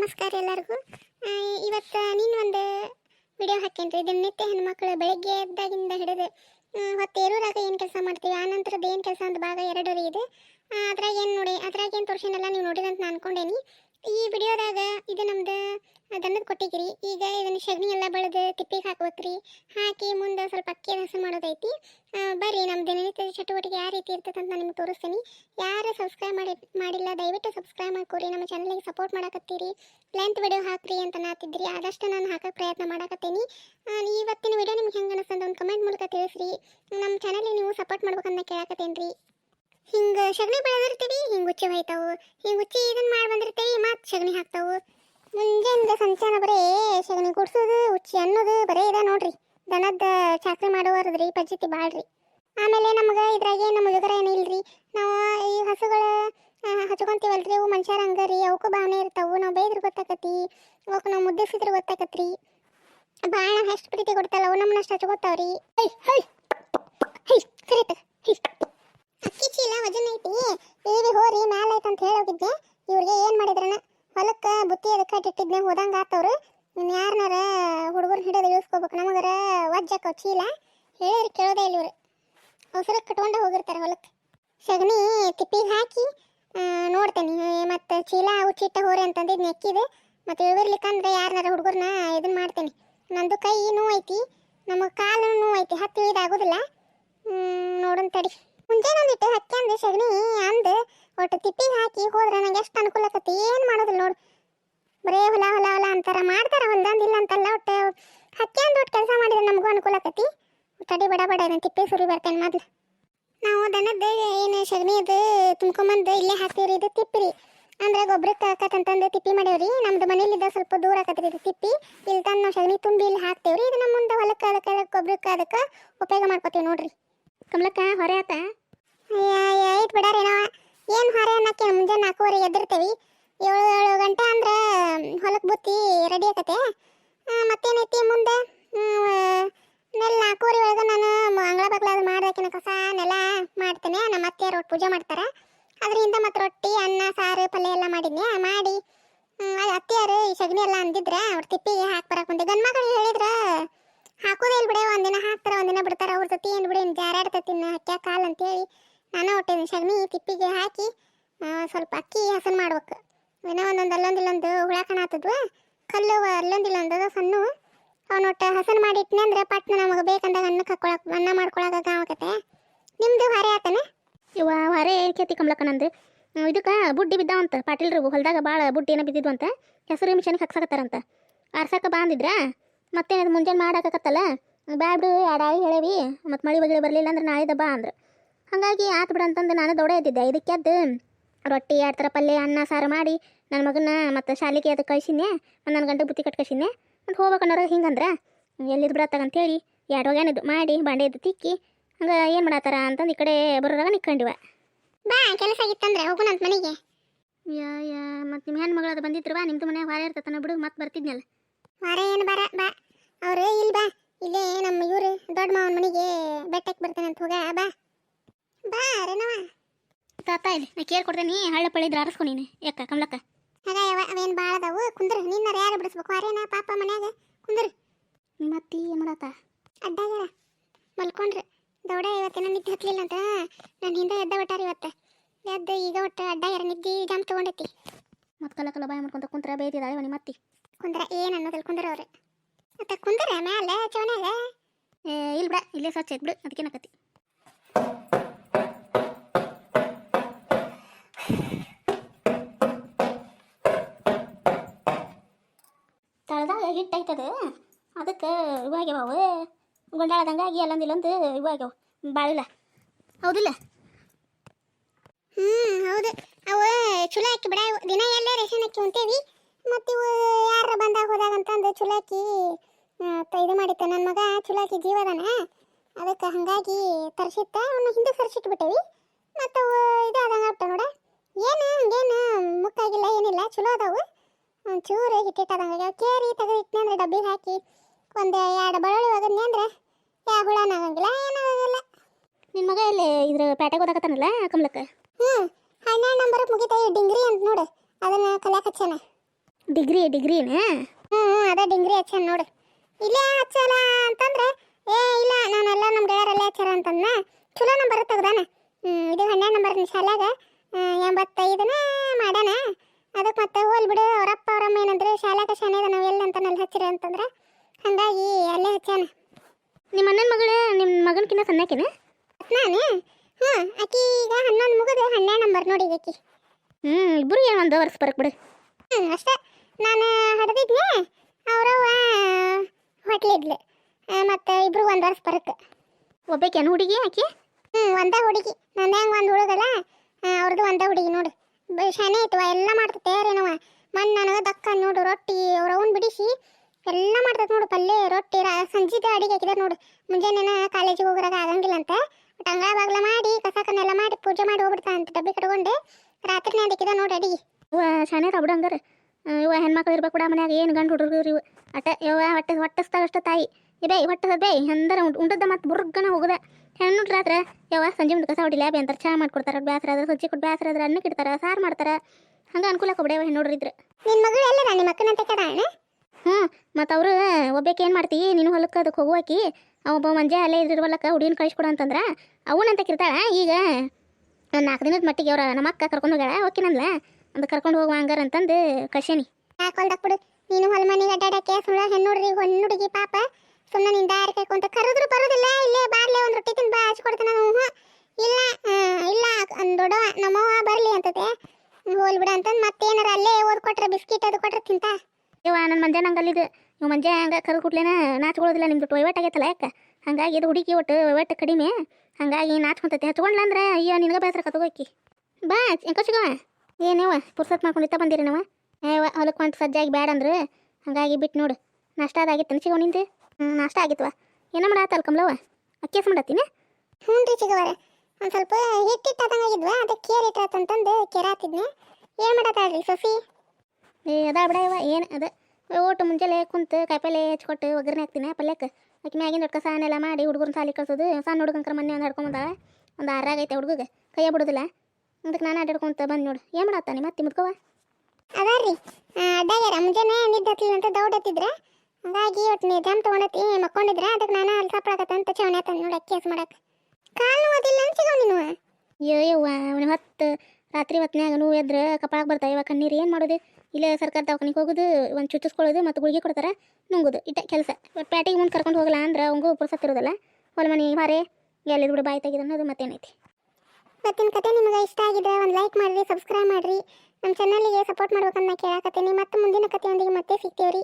ನಮಸ್ಕಾರ ಎಲ್ಲರಿಗೂ. ಇವತ್ತು ನೀನು ಒಂದು ವಿಡಿಯೋ ಹಾಕೇನ್ರಿ? ಇದನ್ನ ನಿತ್ಯ ಹೆಣ್ಮಕ್ಳು ಬೆಳಗ್ಗೆ ಎದ್ದಾಗಿಂದ ಹಿಡಿದು ಹೊತ್ತೇರೂರಾಗ ಏನು ಕೆಲಸ ಮಾಡ್ತೀವಿ, ಆ ನಂತರದ್ದು ಏನು ಕೆಲಸ ಅಂತ ಭಾಗ ಎರಡು ರೀ ಇದೆ ಅದ್ರಾಗ ಏನು ನೋಡಿ, ಅದ್ರಾಗ ಏನು ತೋರ್ಸೇನಲ್ಲ, ನೀವು ನೋಡಿದಂತ ನಾನು ಅನ್ಕೊಂಡೇನಿ. ಈ ವಿಡಿಯೋದಾಗ ಇದು ನಮ್ದು ದನದ ಕೊಟ್ಟಿಗಿರಿ ಈಗ ಇದನ್ನ ಶಗ್ನಿ ಎಲ್ಲ ಬೆಳೆದು ತಿಪ್ಪಿಗೆ ಹಾಕ್ಬೇಕ್ರಿ. ಹಾಕಿ ಮುಂದೆ ಸ್ವಲ್ಪ ಅಕ್ಕಿ ಹಸು ಮಾಡೋದೈತಿ. ಬರ್ರಿ ನಮ್ಮ ದಿನನಿತ್ಯದ ಚಟುವಟಿಕೆ ಯಾವ ರೀತಿ ಇರ್ತದೆ ಅಂತ ನಿಮ್ಗೆ ತೋರಿಸ್ತೀನಿ. ಯಾರು ಸಬ್ಸ್ಕ್ರೈಬ್ ಮಾಡಿ, ಮಾಡಿಲ್ಲ, ದಯವಿಟ್ಟು ಸಬ್ಸ್ಕ್ರೈಬ್ ಮಾಡ್ಕೊರಿ. ನಮ್ಮ ಚಾನಲಿಗೆ ಸಪೋರ್ಟ್ ಮಾಡಕತ್ತೀರಿ. ಲೆಂತ್ ವಿಡಿಯೋ ಹಾಕ್ರಿ ಅಂತ ನಾತಿದ್ರಿ ಆದಷ್ಟು ನಾನು ಹಾಕಕ್ಕೆ ಪ್ರಯತ್ನ ಮಾಡಕತ್ತೀನಿ. ಇವತ್ತಿನ ವಿಡಿಯೋ ನಿಮ್ಗೆ ಹೆಂಗೆ ಅನಿಸ್ತಂತ ಒಂದು ಕಮೆಂಟ್ ಮೂಲಕ ತಿಳಿಸ್ರಿ. ನಮ್ಮ ಚಾನಲಿಗೆ ನೀವು ಸಪೋರ್ಟ್ ಮಾಡ್ಬೇಕಂತ ಕೇಳಕತ್ತೇನೆ ರೀ ಹಿಂಗೆ ಸಗಣಿ ಬೆಳೆದಿರ್ತೀವಿ, ಹಿಂಗ ಉಚ್ಚಿ ಹೋಯ್ತಾವು. ಹಿಂಗ ಉಚ್ಚಿ ಇದನ್ನ ಮಾಡಿ ಬಂದಿರ್ತೀವಿ, ಮತ್ತೆ ಸಗಣಿ ಹಾಕ್ತಾವು. ಮುಂಜಾನೆ ಸಂಚಾನ ಬರೇ ಸಗಣಿ ಗುಡ್ಸೋದು ಉಚ್ಚಿ ಅನ್ನೋದು ಬರೇ ಇದೆ ನೋಡ್ರಿ. ದನದ ಚಾಕ್ರಿ ಮಾಡುವರ್ದ್ರಿ ಪದ್ಧತಿ ಬಾಳ್ರಿ. ಆಮೇಲೆ ನಮಗೆ ಇದ್ರಾಗೆ ನಮ್ಮ ಮುಜುಗರ ಏನಿಲ್ರಿ ನಾವು ಈ ಹಸುಗಳ ಹಚ್ಕೊಂತೀವಲ್ರಿ, ಅವು ಮನುಷ್ಯರ ಹಂಗರಿ ಅವಕ್ಕೂ ಭಾವನೆ ಇರ್ತಾವು. ನಾವು ಬೈದ್ರೆ ಗೊತ್ತಾಕತಿ ಅವಕ್ಕೆ ನಾವು ಮುದ್ದಿಸಿದ್ರೆ ಗೊತ್ತಾಕತ್ರಿ. ಭಾಳ ಎಷ್ಟು ಪ್ರೀತಿ ಕೊಡ್ತಾಳ ಅವು ನಮ್ಮನ್ನ ಅಷ್ಟು ಹಚ್ಕೋತಾವ್ರಿ. ಹೈ ಹೈ. ಹೈ, ಸರಿ ಹೈ. ಅಕ್ಕಿ ಚೀಲ ವಜನ್ ಐತಿ. ಟಿವಿ ಹೋರಿ ಮ್ಯಾಲ ಐತಿ ಅಂತ ಹೇಳಿ ಹೋಗಿದ್ದೆ. ಇವ್ರಿಗೆ ಏನು ಮಾಡಿದ್ರನ? ಹೊಲಕ್ಕ ಬುತ್ತಿ ಅದಕ್ಕೆ ಇಟ್ಟಿದ್ನೆ ಹೋದಂಗ ಆತವ್ರು. ಇನ್ ಯಾರನಾರ ಹುಡುಗರು ಹಿಡಿದು ಇಳಿಸ್ಕೋಬೇಕು, ನಮಗರ ವಜ್ಜಕ ಚೀಲ. ಹೇಳಿದ್ರೆ ಕೇಳೋದೇ ಇಲ್ಲ ಇವ್ರು. ಅವಸರ ಕಟ್ಕೊಂಡ ಹೋಗಿರ್ತಾರೆ ಹೊಲಕ್ಕೆ ಸಗಣಿ ತಿಪ್ಪಿಗೆ ಹಾಕಿ ನೋಡ್ತೇನೆ. ಮತ್ತು ಚೀಲ ಉಚ್ಚಿಟ್ಟ ಹೋರಿ ಅಂತಂದಿದ್ದು ನೆಕ್ಕಿದೆ. ಮತ್ತು ಇಳಿದಿರ್ಲಿಕ್ಕಂದ್ರೆ ಯಾರನಾರ ಹುಡುಗರನ್ನ ಇದನ್ನ ಮಾಡ್ತೇನೆ. ನಂದು ಕೈ ನೋವು ಐತಿ ನಮಗೆ ಕಾಲು ನೋವು ಐತಿ ಹತ್ತು ಇಳಿದಾಗೋದಿಲ್ಲ. ನೋಡೋಣ ತಡಿ. ಮುಂಜಾನೆ ಹಕ್ಕಂದು ಹಕ್ಕಿ ಅಂದು ಸಗಣಿ ಅಂದು ಒಟ್ಟು ತಿಪ್ಪಿಗೆ ಹಾಕಿ ಹೋದ್ರೆ ನಂಗೆ ಎಷ್ಟು ಅನುಕೂಲ ಆಕತಿ ಏನು ಮಾಡೋದಿಲ್ಲ ನೋಡು. ಬರೇ ಹೊಲ ಹೊಲ ಹೊಲ ಅಂತಾರ. ಮಾಡ್ತಾರ ಒಂದೊಂದಿಲ್ಲ ಅಂತಲ್ಲ ಒಟ್ಟು ಹಕ್ಕಂದು ಅಂದು ಒಟ್ಟು ಕೆಲಸ ಮಾಡಿದ್ರೆ ನಮಗೂ ಅನುಕೂಲ ಆಕತಿ ತಡಿ ಬಡ ಬಡ ಇದನ್ನು ತಿಪ್ಪಿ ಸುರಿ ಬರ್ತೇನೆ ಮೊದ್ಲು. ನಾವು ದನದ ಏನು ಸಗಣಿದು ತುಂಬ್ಕೊಂಬಂದು ಇಲ್ಲೇ ಹಾಕ್ತೀವ್ರಿ. ಇದು ತಿಪ್ಪಿರಿ. ಅಂದ್ರೆ ಗೊಬ್ಬರಕ್ಕೆ ಹಾಕತ್ತಂತಂದು ತಿಪ್ಪಿ ಮಾಡೇವ್ರಿ ನಮ್ದು ಮನೇಲಿದ್ದ ಸ್ವಲ್ಪ ದೂರ ಆಕತ್ರಿ ಇದು ತಿಪ್ಪಿ. ಇಲ್ಲಿ ತಂದು ನಾವು ಸಗಣಿ ತುಂಬಿ ಇಲ್ಲಿ ಹಾಕ್ತೇವ್ರಿ. ಇದು ನಮ್ಮ ಮುಂದೆ ಹೊಲಕ್ಕೆ, ಅದಕ್ಕೆ ಗೊಬ್ಬರಕ್ಕೆ ಅದಕ್ಕೆ ಉಪಯೋಗ ಮಾಡ್ಕೋತೀವಿ ನೋಡ್ರಿ. ಕಮಲಕ್ಕ, ಹೊರೆ ಆತ ಐತ್ ಬಿಡಾರೇನೋ ಏನು ಹೊರೆ ಅನ್ನಕ್ಕೆ ಮುಂಜಾನೆ ನಾಲ್ಕೂವರೆ ಎದ್ದಿರ್ತೇವಿ. ಏಳು ಏಳು ಗಂಟೆ ಅಂದ್ರೆ ಹೊಲಕ್ಕೆ ಬುತ್ತಿ ರೆಡಿ ಆಕತೆ. ಮತ್ತೇನೈತಿ ಮುಂದೆ? ನೆಲ್ ನಾಲ್ಕೂವರೆ ಒಳಗೆ ನಾನು ಅಂಗಳ ಬಾಗ್ಲ ಅದು ಮಾಡ್ಬೇಕಿನ ಕಸ, ನೆಲ ಮಾಡ್ತೇನೆ. ನಮ್ಮ ಅತ್ತೆ ಒಟ್ಟು ಪೂಜೆ ಮಾಡ್ತಾರೆ. ಅದರಿಂದ ಮತ್ತೆ ರೊಟ್ಟಿ, ಅನ್ನ, ಸಾರು, ಪಲ್ಯ ಎಲ್ಲ ಮಾಡಿದ್ನಿ. ಮಾಡಿ ಅತ್ತೆಯಾರು ಈ ಸಗಣಿ ಎಲ್ಲ ಅಂದಿದ್ರೆ ಅವ್ರ ತಿಪ್ಪಿಗೆ ಹಾಕಿ ಬರಕ್ ಬಂದೆ. ಗಂಡು ಮಕ್ಕಳು ಹೇಳಿದ್ರ, ಹಾಕೋದೇ ಇಲ್ಲ ಒಂದಿನ ಹಾಕ್ತಾರ, ಒಂದಿನ ಬಿಡ್ತಾರ. ಅವ್ರ ಜೊತೆ ಏನು ಬಿಡಿ ಜಾರಾಡ್ತತಿ ಹಕ್ಕ್ಯಾ ಕಾಲ್ ಅಂತೇಳಿ. ನಾನು ಹೊಟ್ಟೆ ಸಗಣಿ ತಿಪ್ಪಿಗೆ ಹಾಕಿ ಸ್ವಲ್ಪ ಅಕ್ಕಿ ಹಸನ್ ಮಾಡ್ಬೇಕು. ಏನೋ ಒಂದೊಂದು ಅಲ್ಲೊಂದು ಇಲ್ಲೊಂದು ಹುಳ ಕಾಣತ್ತದ್ವ ಕಲ್ಲು ಅಲ್ಲೊಂದು ಇಲ್ಲೊಂದು ಸಣ್ಣ. ಅವ್ನ ಒಟ್ಟು ಹಸನ್ ಮಾಡಿ ಅಂದ್ರೆ ಪಟ್ನ ನಮಗೆ ಬೇಕಂದಾಗ ಅನ್ನಕ್ಕೆ ಕಕ್ಕೊಳಕ್, ಅನ್ನ ಮಾಡ್ಕೊಳಕ ಆಗತ್ತೆ ನಿಮ್ದು ಹೊರೆ ಆತನೆ? ಇವ ಹೊರೆ ಕೇತಿ ಕಮಲಕ್ಕನಂದು ಇದಕ್ಕೆ ಬುಡ್ಡಿ ಬಿದ್ದಾವಂತ ಪಾಟೀಲ್ರು ಹೊಲದಾಗ ಭಾಳ ಬುಡ್ಡಿ ಏನೋ ಬಿದ್ದಿದ್ವು ಅಂತ. ಹೆಸರು ಮಿಷನ್ಗೆ ಹಾಕ್ಸಕತ್ತಾರಂತ ಆರ್ಸಕ್ಕೆ ಬಾ ಅಂದಿದ್ರ? ಮತ್ತೇನದು ಮುಂಜಾನೆ ಮಾಡಾಕತ್ತಲ್ಲ ಬ್ಯಾಬ್ಡು ಎಡಾಯಿ ಹೇಳೇವಿ, ಮತ್ತು ಮಳೆ ಬಗಿಳಿ ಬರಲಿಲ್ಲ ಅಂದ್ರೆ ನಾಳೆದ ಬಾ ಅಂದ್ರು. ಹಾಗಾಗಿ ಆತು ಬಿಡು ಅಂತಂದು ನಾನು ದೊಡ್ಡ ಎದ್ದಿದ್ದೆ. ಇದಕ್ಕೆ ಎದ್ದು ರೊಟ್ಟಿ ಎರಡು ಥರ ಪಲ್ಯ ಅನ್ನ ಸಾರು ಮಾಡಿ ನನ್ನ ಮಗನ ಮತ್ತು ಶಾಲೆಗೆ ಅದು ಕಳ್ಸಿದ್ನೆ ನನ್ನ ಗಂಟೆ ಬುತ್ತಿ ಕಟ್ ಕಳ್ಸಿದ್ನೆ ಮತ್ತು ಹೋಗ್ಬೇಕನ್ನೋರು ಹಿಂಗಂದ್ರೆ ಎಲ್ಲಿದ್ದು ಬಿಡತ್ತಾಗಂತೇಳಿ ಎರಡು ಒಗ್ಯಾನಿದ್ದು ಮಾಡಿ ಬಾಂಡೆ ಇದ್ದು ತಿಕ್ಕಿ ಹಂಗೆ ಏನು ಮಾಡತ್ತಾರ ಅಂತಂದು ಈ ಕಡೆ ಬರೋದಾಗ ನಿಕ್ಕೊಂಡಿವ ಬಾ ಕೆಲಸ ಆಗಿತ್ತಂದ್ರೆ ಹೋಗುಣಂತ ಮನೆಗೆ. ಯಾ ಯಾ ಮತ್ತು ನಿಮ್ಮ ಹೆಣ್ಣು ಮಗಳದು ಬಂದಿದ್ರು ಬಾ ನಿಮ್ಮದು ಮನೆ ಹೊರ ಇರ್ತತನ ಬಿಡು ಮತ್ತೆ ಬರ್ತಿದ್ನಲ್ಲ. ವಾರ ಏನು ಬರ ಬಾ. ಅವರು ಇಲ್ಲಿ ಬಾ. ಇಲ್ಲೇ ನಮ್ಮ ಇವರು ದೊಡ್ಡ ಮಾವನ ಮನೆಗೆ ಬೆಟ್ಟಕ್ಕೆ ಬರ್ತಾನೆ ಅಂತ ಹೋಗ ಬಾ. ಬಾ ರೇನವ ತಾತ ಇಲ್ಲಿ ನಾ ಕೇರ್ ಕೊಡ್ತೇನೆ ಹಳ್ಳ ಪಳಿದ್ರ ಆರಿಸ್ಕೊ ನೀನು. ಯಾಕ ಕಮಲಕ್ಕ? ಆಗ ಯವ ಅವೇನು ಭಾಳ ಅದಾವು? ಕುಂದ್ರ ನಿನ್ನ ಯಾರು ಬಿಡಿಸ್ಬೇಕು? ಅರೇನ ಪಾಪ ಮನ್ಯಾಗ. ಕುಂದ್ರ. ನಿಮ್ಮ ಅತ್ತಿ ಏನು ಮಾಡತ್ತ ಅಡ್ಡಾಗ್ಯಾರ ಮಲ್ಕೊಂಡ್ರೆ. ದೌಡ ಇವತ್ತೇನ ನಿದ್ದೆ ಹತ್ಲಿಲ್ಲ ಅಂತ. ನನ್ನ ಹಿಂದೆ ಎದ್ದ ಒಟ್ಟಾರ ಇವತ್ತು. ಎದ್ದು ಈಗ ಒಟ್ಟು ಅಡ್ಡಾಗ್ಯಾರ ನಿದ್ದೆ ಜಾಮ್ ತೊಗೊಂಡೈತಿ. ಮತ್ತೆ ಕಲ ಕಲ ಬಾಯಿ ಮಾಡ್ಕೊಂತ ಕುಂತ್ರ ಬೇಯ್ತಿದ್ದಾಳೆ ನಿಮ್ಮ ಅತ್ತಿ. ಕುಂದ್ರ ಏನು ಅನ್ನೋದಲ್ಲಿ ಕುಂದ್ರ ಅವ್ರೆ. ಮತ್ತೆ ಕುಂದ್ರ ಮ್ಯಾಲೆ ಚವನ್ಯಾಗ ಏ ಇಲ್ಲ ಬಿಡ ಇಲ್ಲೇ ಸ್ವಚ್ಛ ಇದ್ಬಿಡು ಬಿಡು ಅದಕ್ಕೇನಕತ್ತಿ ತಳದಾಗ ಹಿಟ್ಟು ಐತದ ಅದಕ್ಕೆ ಇವಾಗ್ಯಾವ ಗೊಂಡಾಳದಂಗಾಗಿ ಅಲ್ಲೊಂದು ಇಲ್ಲೊಂದು ಇವಾಗ್ಯಾವ ಬಾಳಿಲ್ಲ ಹೌದಿಲ್ಲ ಹ್ಞೂ ಹೌದು ಅವು ಚುಲೋ ಅಕ್ಕಿ ಬಿಡ ಇವು ದಿನ ಎಲ್ಲೇ ರೇಷನ್ ಅಕ್ಕಿ ಉಂತೇವಿ ಮತ್ತು ಇವು ಯಾರ ಬಂದಾಗ ಹೋದಾಗ ಅಂತಂದು ಚುಲೋ ಅಕ್ಕಿ ಆ, ತ- ಇದು ಮಾಡಿತ್ತ ನನ್ನ ಮಗ ಚುಲೋ ಅಕ್ಕಿ ಜೀವದಾನ ಅದಕ್ಕೆ ಹಾಗಾಗಿ ತರಿಸಿತ್ತ ಅವನು ಹಿಂದೆ ಸರಿಸಿಟ್ಬಿಟ್ಟೇವಿ ಮತ್ತು ಅವು ಇದು ಆದಂಗೆ ಆಗ್ತಾವ ನೋಡ ಏನು ಹಂಗೇನು ಮುಕ್ಕಾಗಿಲ್ಲ ಏನಿಲ್ಲ ಚಲೋ ಅದಾವು ಒಂಚೂರು ಹಿಟ್ಟಿಟ್ಟದಂಗೆ ಕೇರಿ ತೆಗೆದು ಇಟ್ನೆ ಅಂದ್ರೆ ಡಬ್ಬಿಗೆ ಹಾಕಿ ಒಂದು ಎರಡು ಬಳ್ಳುಳ್ಳಿ ಒಗದ್ನಿ ಅಂದ್ರೆ ಯಾವ ಹುಳನ ಆಗಂಗಿಲ್ಲ ಏನಾಗಂಗಿಲ್ಲ ನಿನ್ನ ಮಗ ಇಲ್ಲಿ ಇದ್ರ ಪೇಟೆಗೆ ಓದಾಕತ್ತಾನಲ್ಲ ಕಮಲಕ್ಕ? ಹ್ಞೂ ಹನ್ನೆರಡು ನಂಬರ್ ಮುಗಿತಾಯಿ ಡಿಂಗ್ರಿ ಅಂತ ನೋಡು ಅದನ್ನ ಕಲ್ಯಾಕ ಹಚ್ಚಾನ. ಡಿಗ್ರಿ ಡಿಗ್ರಿನಾ? ಹ್ಞೂ ಹ್ಞೂ ಅದೇ ಡಿಂಗ್ರಿ ಹಚ್ಚಾನ ನೋಡು. ಇಲ್ಲೇ ಹಚ್ಚಲ್ಲ ಅಂತಂದ್ರೆ ಏ ಇಲ್ಲ ನಾನೆಲ್ಲ ನಮ್ಮ ಗೆಳೆಯರಲ್ಲೇ ಹಚ್ಚಾರ ಅಂತಂದ ಚಲೋ ನಂಬರ್ ತೆಗ್ದಾನ. ಹ್ಞೂ ಇದು ಹನ್ನೆರಡು ನಂಬರ್ ಶಾಲ್ಯಾಗ ಎಂಬತ್ತೈದನ ಮಾಡ್ಯಾನ. ಅದಕ್ಕೆ ಮತ್ತೆ ಹೋಲ್ ಬಿಡು ಅವರಪ್ಪ ಅವರಮ್ಮ ಏನಂದ್ರೆ ಶಾಲ್ಯಾಗ ಶಾನ್ಯಾಗ ನಾವು ಎಲ್ಲಿ ಅಂತ ನಲ್ಲಿ ಹಚ್ಚಿರಿ ಅಂತಂದ್ರೆ ಹಾಗಾಗಿ ಅಲ್ಲೇ ಹಚ್ಚಾನ ನಿಮ್ಮ ಅಣ್ಣನ ಮಗಳು ನಿಮ್ಮ ಮಗನಕಿನ್ನ ಸಣ್ಣಕಿನ ನಾನು ಹ್ಞೂ ಆಕಿ ಈಗ ಹನ್ನೊಂದು ಮುಗಿದು ಹನ್ನೆರಡು ನಂಬರ್ ನೋಡಿ ಆಕಿ. ಹ್ಞೂ ಇಬ್ಬರು ಏನು ಒಂದು ವರ್ಷ ಬರಕ್ ಬಿಡು. ಹ್ಞೂ ಅಷ್ಟೇ. ನಾನು ಹಡ್ದಿದ್ನೆ ಅವರವ್ವ ಹೊಟ್ಲಿದ್ಲು. ಮತ್ತು ಇಬ್ರು ಒಂದು ವರ್ಷ ಬರಕ್ಕೆ ಒಬ್ಬೇಕೇನು ಹುಡುಗಿ ಆಕಿ? ಹ್ಞೂ ಒಂದೇ ಹುಡುಗಿ. ನನ್ನ ಹೆಂಗೆ ಒಂದು ಹುಡುಗಲ್ಲ ಅವ್ರದ್ದು ಒಂದೇ ಹುಡುಗಿ ನೋಡು. ಶಾನೆ ಐತವ ಎಲ್ಲ ಮಾಡ್ತೈತೆ ಯಾರೇನವ ಮಣ್ಣು ನನಗೆ ದಕ್ಕ ನೋಡು, ರೊಟ್ಟಿ ಅವ್ರ ಬಿಡಿಸಿ ಎಲ್ಲ ಮಾಡ್ತೈತೆ ನೋಡು ಪಲ್ಯ ರೊಟ್ಟಿ ಸಂಜಿದ ಅಡಿಗೆ ಹಾಕಿದಾರೆ ನೋಡು. ಮುಂಜಾನೆ ಕಾಲೇಜಿಗೆ ಹೋಗ್ರಾಗ ಆಗಂಗಿಲ್ಲ ಅಂತ ಬಾಗ್ಲ ಮಾಡಿ ಕಸಕನ್ನೆಲ್ಲ ಮಾಡಿ ಪೂಜೆ ಮಾಡಿ ಹೋಗ್ಬಿಡ್ತಾ ಅಂತ ಡಬ್ಬಿ ಕಟ್ಕೊಂಡು ರಾತ್ರಿನೇ ಅದಕ್ಕಿದ ನೋಡಿ ಅಡಿಗೆ. ಇವ ಶಾನೆ ಬಿಡು ಹಂಗಾರೆ. ಇವ ಹೆಣ್ಮಕ್ಳು ಇರ್ಬೇಕು ಕೂಡ ಮನ್ಯಾಗ. ಏನು ಗಂಡು ಹುಡುಗರು ಇವು? ಅಟ, ಯವ್ವ, ಹೊಟ್ಟೆ ಹೊಟ್ಟಸ್ತಾಗಷ್ಟ ತಾಯಿ. ಇದೇ ಹೊಟ್ಟೆ, ಬೇ, ಅಂದರ ಉಂಡದ ಮತ್ತೆ ಬುರ್ಗನ ಹೋಗದ. ಹೆಣ್ಣು ರಾತ್ರಿ ಯವ್ವ ಸಂಜೆ ಮುಂದೆ ಕಸ ಹೊಡಿಲ್ಲ ಬಿ ಅಂತಾರೆ ಚಾ ಮಾಡ್ಕೊಡ್ತಾರೆ ಬೇಸರ ಆದ್ರೆ ಸಜ್ಜಿ ಕೊಟ್ಟು ಬೇಸರ ಆದ್ರೆ ಅನ್ನಕ್ಕೆ ಇಡ್ತಾರೆ ಸಾರು ಮಾಡ್ತಾರೆ. ಹಂಗೆ ಅನುಕೂಲ ಕೊಬಿಡ್ಯಾವ ಹೆಣ್ಣು ಇದ್ರೆ. ನಿನ್ನ ಮಗಳು ಎಲ್ಲದ ನಿಮ್ಮ ಅಕ್ಕನಂತೆ ಕದ ಅಣ್ಣ? ಹ್ಞೂ ಮತ್ತು ಅವರು ಒಬ್ಬಕ್ಕೆ ಏನು ಮಾಡ್ತೀವಿ ನೀನು ಹೊಲಕ್ಕೆ ಅದಕ್ಕೆ ಹೋಗುವಾಕಿ ಅವ ಒಬ್ಬ ಮಂಜೆ ಅಲ್ಲೇ ಇದ್ರ ಹೊಲಕ್ಕೆ ಹುಡುಗಿನ ಕಳಿಸ್ಕೊಡು ಅಂತಂದ್ರೆ ಅವನಂತ ಕಿರ್ತಾಳ ಈಗ ನಾಲ್ಕು ದಿನದ ಮಟ್ಟಿಗೆ ಅವ್ರ ನಮ್ಮ ಅಕ್ಕ ಕರ್ಕೊಂಡು ಹೋಗ್ಯಾಳ ಓಕೆನಲ್ಲ ಅದು ಕರ್ಕೊಂಡು ಹೋಗುವ ಹಂಗಾರ ಅಂತಂದು ಕಳ್ಸೇನಿ ಬಿಡು ನೀನು ಹೊಲ ಮನೆಗೆ ಅಡ್ಡಾಡಕ್ಕೆ ಸುಳ್ಳ ಹೆಣ್ಣುಡ್ರಿ ಹುಡುಗಿ ಪಾಪ ಸುಮ್ಮನೆ ನಿಂದ ಯಾರು ಕೈಕೊಂತ ಕರೆದ್ರು ಬರೋದಿಲ್ಲ. ರೊಟ್ಟಿ ಬಾ ಹಚ್ಕೊಡ್ತಾನೆ ಹ್ಞೂ ಇಲ್ಲ ಇಲ್ಲ ಅಂದ್ ದೊಡ್ಡವ, ನಮ್ಮವ್ವ ಬರಲಿ ಅಂತತೆ. ಹೋಲ್ ಬಿಡ ಅಂತಂದು ಮತ್ತೇನಾರ ಅಲ್ಲೇ ಓದ್ ಕೊಟ್ರೆ ಬಿಸ್ಕಿಟ್ ಅದು ಕೊಟ್ರೆ ತಿಂತ. ಇವ ನನ್ನ ಮಂಜೆ ನಂಗೆ ಅಲ್ಲಿದ್ದು ಇವ್ ಮಂಜೆ ಹಂಗೆ ಕರು ಕುಟ್ಲೇನ ನಾಚ್ಕೊಳ್ಳೋದಿಲ್ಲ, ನಿಮ್ದು ವೈವಟ್ ಆಗೈತಲ್ಲ ಯಾಕೆ? ಹಂಗಾಗಿ ಇದು ಹುಡುಗಿ ಒಟ್ಟು ವೈವಟ್ ಕಡಿಮೆ. ಹಂಗಾಗಿ ನಾಚ್ಕೊಂತೈತಿ. ಹಚ್ಕೊಂಡ್ಲ ಅಂದ್ರೆ ಅಯ್ಯೋ, ನಿನಗೆ ಬೇಸರ ಕತ್ಕೋಕಿ ಬಾ ಎಂಕೋಚಿಗವ ಏನೇವ ಪುರ್ಸತ್ ಮಾಡ್ಕೊಂಡಿತ್ತ ಬಂದಿರಿ ನಾವು? ಏವ ಹೊಲಕ್ಕೆ ಒಂದು ಸಜ್ಜಾಗಿ ಬ್ಯಾಡ ಅಂದ್ರೆ ಹಂಗಾಗಿ ಬಿಟ್ಟು ನೋಡು. ನಾಷ್ಟ ಅದಾಗಿತ್ತು ನಿಂದು? ಹ್ಞೂ ನಾಷ್ಟ ಆಗಿತ್ವ. ಏನೋ ಮಾಡ ಕಮ್ಲವ ಅಕ್ಕಿ ಮಾಡತ್ತೀನಿ? ಹ್ಞೂ ರೀ ಚಿಗವರ. ಒಂದು ಸ್ವಲ್ಪ ಹಿಟ್ಟಿಟ್ಟು ಆದಂಗಾಗಿದ್ವಾ ಅದಕ್ಕೆ ಕೇರ್ ಇಟ್ಟಾತಂತಂದು ಕೆರಾತಿದ್ನೆ. ಏನು ಮಾಡತ್ತಾಳ್ರಿ ಸೊಸಿ ಏ ಅದ ಬಿಡ ಇವ ಏನು ಅದ? ಓಟು ಮುಂಜಾನೆ ಕುಂತು ಕಾಯಿಪಲ್ಲೆ ಹೆಚ್ಕೊಟ್ಟು ಒಗ್ಗರಣೆ ಹಾಕ್ತೀನಿ ಪಲ್ಯಕ್ಕೆ. ಆಕಿ ಮ್ಯಾಗಿನ ದೊಡ್ಡ ಎಲ್ಲ ಮಾಡಿ ಹುಡುಗರನ್ನ ಸಾಲಿ ಕಳ್ಸೋದು. ಸಣ್ಣ ಹುಡುಗಂಕರ ಮೊನ್ನೆ ಒಂದು ಹಡ್ಕೊಂಬಂದಾಳ ಒಂದು ಆರಾಗೈತೆ ಹುಡುಗಗೆ. ಕೈಯ ಬಿಡೋದಿಲ್ಲ. ಅದಕ್ಕೆ ನಾನು ಅಡ್ಡಾಡ್ಕೊಂತ ಬಂದು ನೋಡು. ಏನು ಮಾಡತ್ತಾನೆ ಮತ್ತೆ ಮುದ್ಕವ ಅದಾರ್ರಿ. ಅಡ್ಡಾಗ್ಯಾರ. ಮುಂಜಾನೆ ನಿದ್ದೆ ಹತ್ತಿಲ್ಲ ಅಂತ ಡೌಟ್ ಹತ್ತಿದ್ರ ಹಾಗಾಗಿ ಒಟ್ಟು ನಿಜಾಮ್ ತೊಗೊಂಡತಿ ಮಕ್ಕೊಂಡಿದ್ರ ಅದಕ್ಕೆ ನಾನು ಅಲ್ಲಿ ಅಂತ ಚವನೆ ತಂದು ನೋಡಿ ಕೇಸ್ ಮಾಡಕ್ಕೆ ಕಾಲು ಓದಿಲ್ಲ ಅನ್ಸಿಗವ್ ನೀನು? ಅಯ್ಯೋ ಯವ್ವ ಅವನ ಹೊತ್ತು ರಾತ್ರಿ ಹೊತ್ನ್ಯಾಗ ನೋವು ಎದ್ರೆ ಕಪಾಳಕ್ಕೆ ಬರ್ತಾವ. ಇವಾಗ ಕಣ್ಣೀರು ಏನು ಮಾಡೋದು? ಇಲ್ಲ ಸರ್ಕಾರ ದವಾಖಾನಿಗೆ ಹೋಗೋದು ಒಂದು ಚುಚ್ಚಿಸ್ಕೊಳ್ಳೋದು ಮತ್ತು ಗುಳಿಗೆ ಕೊಡ್ತಾರೆ ನುಂಗೋದು ಇಟ್ಟ ಕೆಲಸ. ಪ್ಯಾಟಿಗೆ ಮುಂದೆ ಕರ್ಕೊಂಡು ಹೋಗಲ್ಲ ಅಂದ್ರೆ ಅವಂಗೂ ಪುರ್ಸತ್ತಿರೋದಲ್ಲ ಹೊಲ ಮನೆ ಹಾರೆ ಎಲ್ಲಿದ್ ಬಿಡು ಬಾಯಿ ತೆಗಿದ ಅನ್ನೋದು ಮತ್ತೇನೈತಿ? ಮತ್ತಿನ ಕತೆ ನಿಮಗೆ ಇಷ್ಟ ಆಗಿದೆ ಒಂದು ಲೈಕ್ ಮಾಡಿರಿ ಸಬ್ಸ್ಕ್ರೈಬ್ ಮಾಡಿರಿ. ನಮ್ಮ ಚಾನಲ್ಗೆ ಸಪೋರ್ಟ್ ಮಾಡ್ಬೇಕನ್ನ ಕೇಳಾಕತ್ತೀನಿ. ಮತ್ತೆ ಮುಂದಿನ ಕಥೆಯೊಂದಿಗೆ ಮತ್ತೆ ಸಿಗ್ತೀವ್ರಿ.